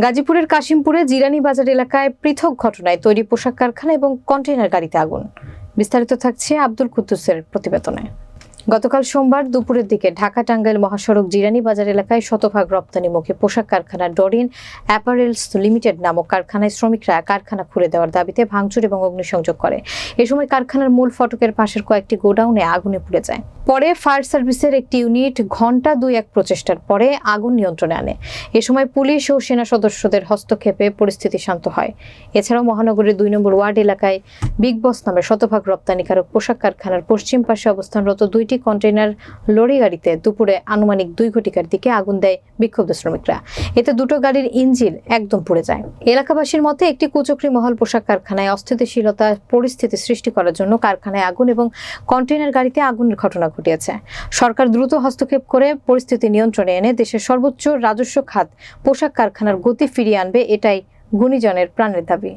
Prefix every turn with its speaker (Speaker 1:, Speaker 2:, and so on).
Speaker 1: গাজীপুরের কাশিমপুরে জিরানি বাজার এলাকায় পৃথক ঘটনায় তৈরি পোশাক কারখানা এবং কন্টেইনার গাড়িতে আগুন। বিস্তারিত থাকছে আব্দুল কুদ্দুসের প্রতিবেদনে। গতকাল সোমবার দুপুরের দিকে ঢাকা টাঙ্গাইল মহাসড়ক জিরানি বাজার এলাকায় শতভাগ রপ্তানিমুখী পোশাক কারখানা ডরিন অ্যাপারেলস লিমিটেড নামক কারখানায় শ্রমিকরা কারখানা খুলে দেওয়ার দাবিতে ভাঙচুর এবং অগ্নিসংযোগ করে। এ সময় কারখানার মূল ফটকের পাশের কয়েকটি গোডাউনে আগুনে পুড়ে যায়। পরে ফায়ার সার্ভিসের একটি ইউনিট ঘণ্টা দুই এক প্রচেষ্টার পরে আগুন নিয়ন্ত্রণে আনে। এ সময় পুলিশ ও সেনা সদস্যদের হস্তক্ষেপে পরিস্থিতি শান্ত হয়। এছাড়াও মহানগরের দুই নম্বর ওয়ার্ড এলাকায় বিগ বস নামে শতভাগ রপ্তানিকারক পোশাক কারখানার পশ্চিম পাশে অবস্থানরত দুইটি কন্টেইনার লরি গাড়িতে দুপুরে আনুমানিক দুই ঘটিকার দিকে আগুন দেয় বিক্ষুব্ধ শ্রমিকরা। এতে দুটো গাড়ির ইঞ্জিন একদম পুড়ে যায়। এলাকাবাসীর মতে একটি কুচক্রি মহল পোশাক কারখানায় অস্থিতিশীলতা পরিস্থিতি সৃষ্টি করার জন্য কারখানায় আগুন এবং কন্টেইনার গাড়িতে আগুনের ঘটনা ঘটিয়েছে। সরকার দ্রুত হস্তক্ষেপ করে পরিস্থিতি নিয়ন্ত্রণে এনে দেশের সর্বোচ্চ রাজস্ব খাত পোশাক কারখানার গতি ফিরিয়ে আনবে এটাই গুণীজনের প্রাণের দাবি।